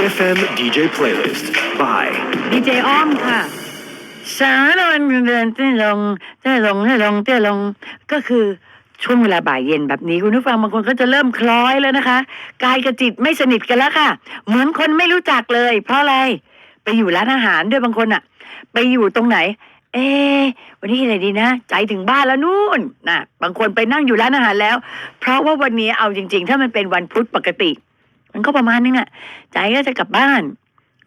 EFM DJ Playlist by ดีเจอ้อมค่ะสารวันเดินเต้นลงเต้นลงเต้นลงเต้นลงก็คือช่วงเวลาบ่ายเย็นแบบนี้คุณผู้ฟังบางคนก็จะเริ่มคล้อยแล้วนะคะ กายกับจิตไม่สนิทกันแล้วค่ะ เหมือนคนไม่รู้จักเลย เพราะอะไรไปอยู่ร้านอาหารด้วยบางคนอะไปอยู่ตรงไหน เอ๊ะวันนี้อะไรดีนะ ใจถึงบ้านแล้วนู่นนะบางคนไปนั่งอยู่ร้านอาหารแล้ว เพราะว่าวันนี้เอาจริง ๆ ถ้ามันเป็นวันพุธปกติ มันก็ประมาณนึงอะใจก็จะกลับบ้าน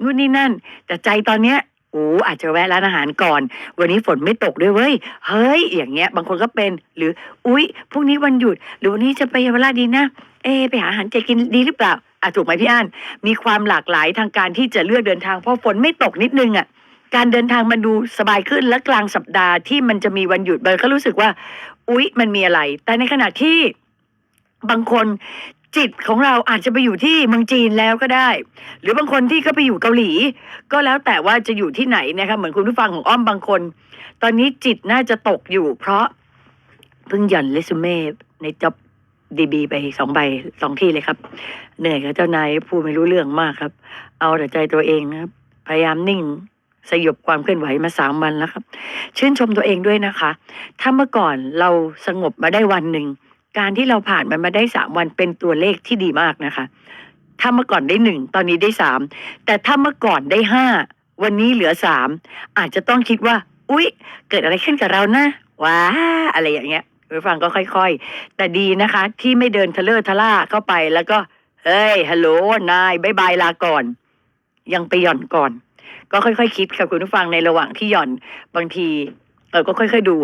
นู่นนี่นั่น แต่ใจตอนเนี้ยโอ้อาจจะแวะร้านอาหารก่อน วันนี้ฝนไม่ตกด้วยเว้ย เฮ้ย อย่างเงี้ย บางคนก็เป็น หรือ อุ๊ย พรุ่งนี้วันหยุด หรือวันนี้จะไปเยาวราชดีนะ เอ ไปหาอาหารเจกินดีหรือเปล่า อะ ถูกไหมพี่อันมีความหลากหลายทางการที่จะเลือกเดินทาง เพราะฝนไม่ตกนิดนึงอะ การเดินทางมันดูสบายขึ้น และกลางสัปดาห์ที่มันจะมีวันหยุดเบลก็รู้สึกว่า อุ๊ย มันมีอะไร แต่ในขณะที่บางคน จิตของเราอาจจะไปอยู่ที่เมืองจีนแล้วก็ได้ หรือบางคนที่ก็ไปอยู่เกาหลี ก็แล้วแต่ว่าจะอยู่ที่ไหนนะคะเหมือนคุณผู้ฟังของอ้อมบางคน ตอนนี้จิตน่าจะตกอยู่ เพราะเพิ่งหย่อนเรซูเม่ในจ็อบดีบีไปสองใบสองที่เลยครับ เหนื่อยกับเจ้านายพูดไม่รู้เรื่องมากครับ เอาแต่ใจตัวเองนะครับ พยายามนิ่งสยบความเคลื่อนไหวมาสามวันแล้วครับ ชื่นชมตัวเองด้วยนะคะ ถ้าเมื่อก่อนเราสงบมาได้วันหนึ่ง การที่เราผ่านมันมาได้สามวันเป็นตัวเลขที่ดีมากนะคะ ถ้าเมื่อก่อนได้หนึ่งตอนนี้ได้สามแต่ถ้าเมื่อก่อนได้ห้าวันนี้เหลือสามอาจจะต้องคิดว่า อุ๊ย เกิดอะไรขึ้นกับเรานะว้าอะไรอย่างเงี้ยคุณผู้ฟังก็ค่อยๆ แต่ดีนะคะ ที่ไม่เดินทะเลอทะล่าเข้าไปแล้วก็ เฮ้ยฮัลโหลนายบายบายลาก่อน ยังไปหย่อนก่อน ก็ค่อยๆคิดค่ะคุณผู้ฟังในระหว่างที่หย่อนบางทีเออก็ค่อย ๆ ดู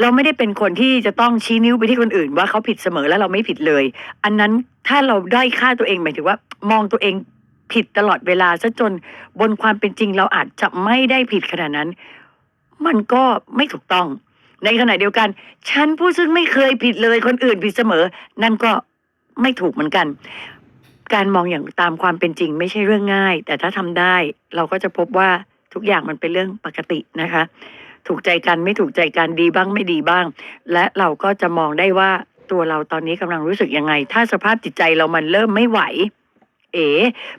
เราไม่ได้เป็นคนที่จะต้องชี้นิ้วไปที่คนอื่น ว่าเขาผิดเสมอแล้วเราไม่ผิดเลย อันนั้นถ้าเราได้ค่าตัวเองหมายถึงว่า มองตัวเองผิดตลอดเวลาซะจนบนความเป็นจริงเราอาจจะไม่ได้ผิดขนาดนั้น มันก็ไม่ถูกต้อง ในขณะเดียวกัน ฉันผู้ซึ่งไม่เคยผิดเลยคนอื่นผิดเสมอ นั่นก็ไม่ถูกเหมือนกัน การมองอย่างตามความเป็นจริงไม่ใช่เรื่องง่าย แต่ถ้าทำได้เราก็จะพบว่าทุกอย่างมันเป็นเรื่องปกตินะคะ ถูกใจกันไม่ถูกใจกันดีบ้างไม่ดีบ้าง และเราก็จะมองได้ว่าตัวเราตอนนี้กำลังรู้สึกยังไง ถ้าสภาพจิตใจเรามันเริ่มไม่ไหว เอ๋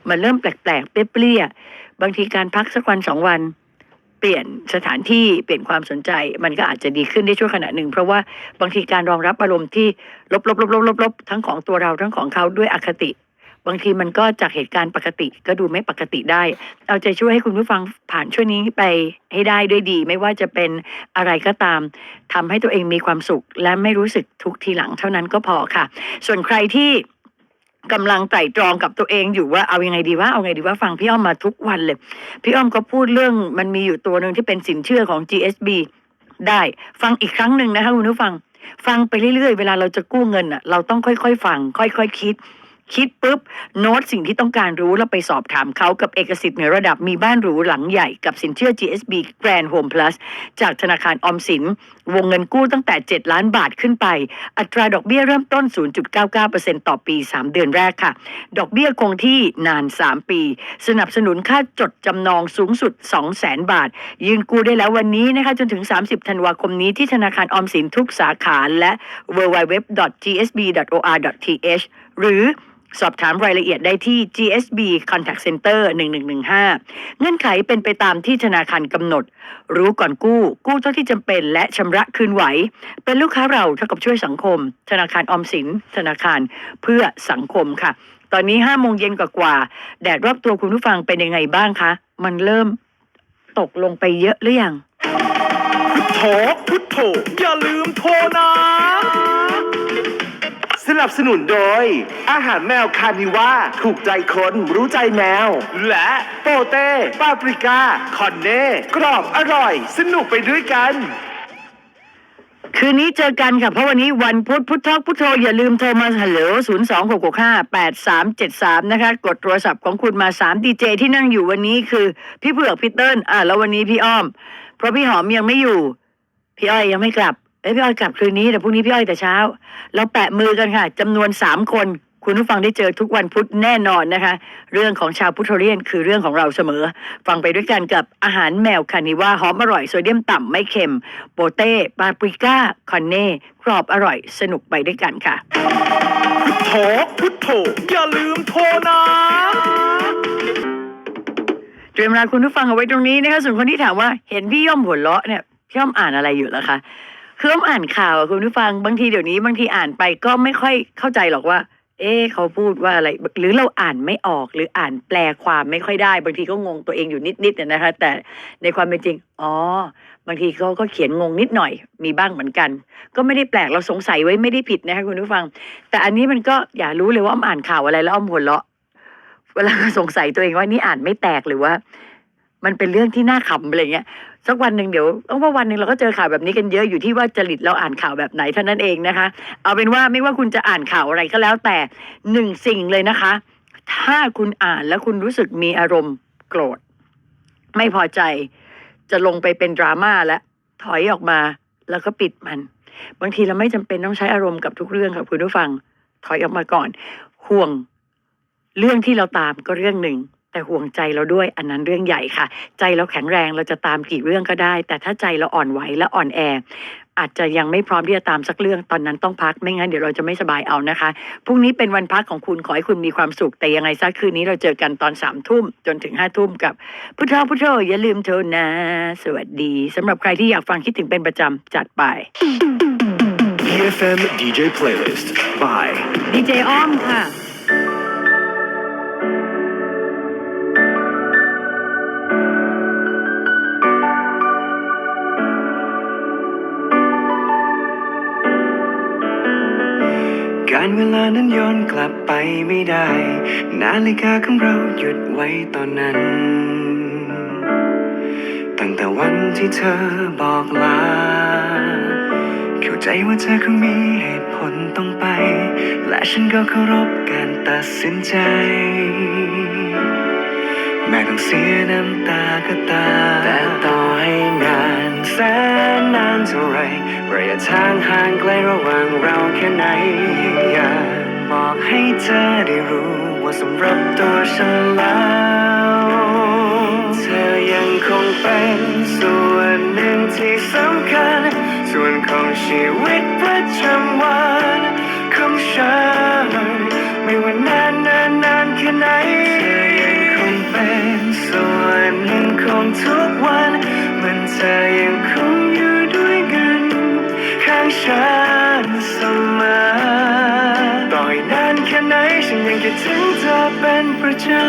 มันเริ่มแปลกๆเปรี้ยๆบางทีการพักสักวันสองวันเปลี่ยนสถานที่เปลี่ยนความสนใจมันก็อาจจะดีขึ้นได้ช่วขณะหนึ่ง เพราะว่าบางทีการรองรับอารมณ์ที่ลบๆๆๆๆทั้งของตัวเราทั้งของเขาด้วยอคติ บางทีมันก็จากเหตุการณ์ปกติก็ดูไม่ปกติได้ เอาใจช่วยให้คุณผู้ฟังผ่านช่วงนี้ไปให้ได้ด้วยดี ไม่ว่าจะเป็นอะไรก็ตามทำให้ตัวเองมีความสุข และไม่รู้สึกทุกข์ทีหลังเท่านั้นก็พอค่ะ ส่วนใครที่กำลังไตร่ตรองกับตัวเองอยู่ว่าเอายังไงดีว่าเอาไงดีว่าฟังพี่อ้อมมาทุกวันเลย พี่อ้อมก็พูดเรื่องมันมีอยู่ตัวหนึ่งที่เป็นสินเชื่อของ GSB ได้ฟังอีกครั้งหนึ่งนะคะคุณผู้ฟัง ฟังไปเรื่อยๆ เวลาเราจะกู้เงินอะ เราต้องค่อยๆ ฟัง ค่อยๆคิด คิดปุ๊บโน้ตสิ่งที่ต้องการรู้แล้วไปสอบถามเขากับเอกสิทธิ์ในระดับมีบ้านหรูหลังใหญ่กับสินเชื่อ GSB Grand Home Plus จากธนาคารออมสิน วงเงินกู้ตั้งแต่ 7 ล้านบาทขึ้นไป อัตราดอกเบี้ยเริ่มต้น 0.99%ต่อปี 3 เดือนแรกค่ะ ดอกเบี้ยคงที่นาน 3 ปี สนับสนุนค่าจดจำนองสูงสุด 200,000 บาท ยืนกู้ได้แล้ววันนี้นะคะจนถึง 30 ธันวาคมนี้ที่ธนาคารออมสินทุกสาขาและ www.gsb.or.th หรือ สอบถามรายละเอียดได้ที่ GSB Contact Center 1115 เงื่อนไขเป็นไปตามที่ธนาคารกำหนด รู้ก่อนกู้ กู้เท่าที่จำเป็นและชำระคืนไหว เป็นลูกค้าเราเท่ากับช่วยสังคม ธนาคารออมสิน ธนาคารเพื่อสังคมค่ะ ตอนนี้ห้าโมงเย็นกว่าๆแดดรอบตัวคุณผู้ฟังเป็นยังไงบ้างคะ มันเริ่มตกลงไปเยอะหรือยัง พุทโธพุทโธอย่าลืมโทรนะ สนับสนุนโดย อาหารแมวคานิว่าถูกใจคนรู้ใจแมว และโปเต้ปาปริก้าคอนเน่กรอบอร่อย สนุกไปด้วยกัน คืนนี้เจอกันค่ะ เพราะวันนี้วันพุธพุทธพุทโธอย่าลืมโทรมาฮัลโหลศูนย์สองหกหกห้าแปดสามเจ็ดสามนะคะ กดโทรศัพท์ของคุณมาสามดีเจที่นั่งอยู่วันนี้คือ พี่เผือกพี่เติ้ลอะแล้ววันนี้พี่อ้อม เพราะพี่หอมยังไม่อยู่ พี่อ้อยยังไม่กลับ เอ้ยพี่อ้อยกลับคืนนี้แต่พรุ่งนี้พี่อ้อยแต่เช้า เราแปะมือกันค่ะจำนวนสามคน คุณผู้ฟังได้เจอทุกวันพุธแน่นอนนะคะ เรื่องของชาวพุทธเรียนคือเรื่องของเราเสมอ ฟังไปด้วยกันกับอาหารแมวคานิว่าหอมอร่อยโซเดียมต่ำไม่เค็ม โปเต้ปาปริก้า คอนเน่กรอบอร่อยสนุกไปด้วยกันค่ะ พุทโธพุทโธอย่าลืมโทรนะ เตรียมเวลาคุณผู้ฟังเอาไว้ตรงนี้นะคะส่วนคนที่ถามว่าเห็นพี่ย่อมหัวเราะเนี่ยพี่ย่อมอ่านอะไรอยู่ล่ะคะ คือย่อมอ่านข่าวอะคุณผู้ฟังบางทีเดี๋ยวนี้บางทีอ่านไปก็ไม่ค่อยเข้าใจหรอกว่า เอ๊ะเขาพูดว่าอะไร หรือเราอ่านไม่ออกหรืออ่านแปลความไม่ค่อยได้ บางทีก็งงตัวเองอยู่นิดๆเนี่ยนะคะ แต่ในความเป็นจริง อ๋อบางทีเขาก็เขียนงงนิดหน่อยมีบ้างเหมือนกัน ก็ไม่ได้แปลกเราสงสัยไว้ไม่ได้ผิดนะคะคุณผู้ฟัง แต่อันนี้มันก็อย่ารู้เลยว่าอ้อมอ่านข่าวอะไรแล้วอ้อมหัวเราะเวลาสงสัยตัวเองว่านี่อ่านไม่แตกหรือว่า มันเป็นเรื่องที่น่าขำอะไรเงี้ยสักวันหนึ่งเดี๋ยวต้องว่าวันหนึ่งเราก็เจอข่าวแบบนี้กันเยอะอยู่ที่ว่าจริตเราอ่านข่าวแบบไหนเท่านั้นเองนะคะ เอาเป็นว่าไม่ว่าคุณจะอ่านข่าวอะไรก็แล้วแต่หนึ่งสิ่งเลยนะคะ ถ้าคุณอ่านแล้วคุณรู้สึกมีอารมณ์โกรธ ไม่พอใจจะลงไปเป็นดราม่าแล้วถอยออกมาแล้วก็ปิดมัน บางทีเราไม่จำเป็นต้องใช้อารมณ์กับทุกเรื่องค่ะคุณผู้ฟัง ถอยออกมาก่อน ห่วงเรื่องที่เราตามก็เรื่องหนึ่ง แต่ห่วงใจเราด้วยอันนั้นเรื่องใหญ่ค่ะ ใจเราแข็งแรงเราจะตามกี่เรื่องก็ได้ แต่ถ้าใจเราอ่อนไหวและอ่อนแอ อาจจะยังไม่พร้อมที่จะตามสักเรื่องตอนนั้นต้องพักไม่งั้นเดี๋ยวเราจะไม่สบายเอานะคะพรุ่งนี้เป็นวันพักของคุณขอให้คุณมีความสุขแต่ยังไงซะคืนนี้เราเจอกันตอนสามทุ่มจนถึงห้าทุ่มกับพุทโธพุทโธอย่าลืมโทรนะ สวัสดีสำหรับใครที่อยากฟังคิดถึงเป็นประจำจัดไป EFM DJ Playlist by ดีเจอ้อมค่ะ การเวลานั้นย้อนกลับไปไม่ได้ นาฬิกาของเราหยุดไว้ตอนนั้น ตั้งแต่วันที่เธอบอกลา เข้าใจว่าเธอคงมีเหตุผลต้องไป และฉันก็เคารพการตัดสินใจ แม้ต้องเสียน้ำตาก็ตามแต่ต่อให้น แสนนานเท่าไรระยะทางห่างไกลระหว่างเราแค่ไหน อยากบอกให้เธอได้รู้ว่าสำหรับตัวฉันแล้ว เธอยังคงเป็นส่วนหนึ่งที่สำคัญ ส่วนของชีวิตประจำวันของฉัน ไม่ว่านานนานนานแค่ไหน เธอยังคงเป็นส่วนหนึ่งของทุก ประจำ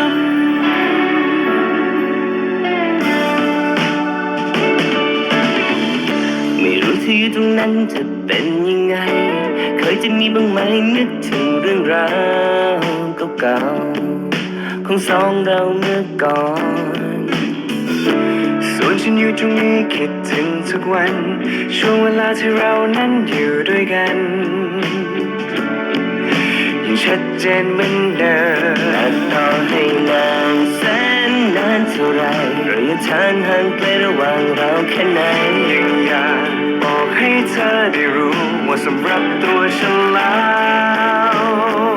ไม่รู้ที่อยู่ตรงนั้นจะเป็นยังไง เคยจะมีบ้างไหมนึกถึงเรื่องราวเก่าๆของสองเราเมื่อก่อน ส่วนฉันอยู่ตรงนี้คิดถึงทุกวัน ช่วงเวลาที่เรานั้นอยู่ด้วยกัน ชัดเจนเหมือนเดิมและต่อให้นานแสนนานเท่าไรระยะทางห่างไกลระหว่างเราแค่ไหนยังอยากบอกให้เธอได้รู้ว่าสำหรับตัวฉันแล้ว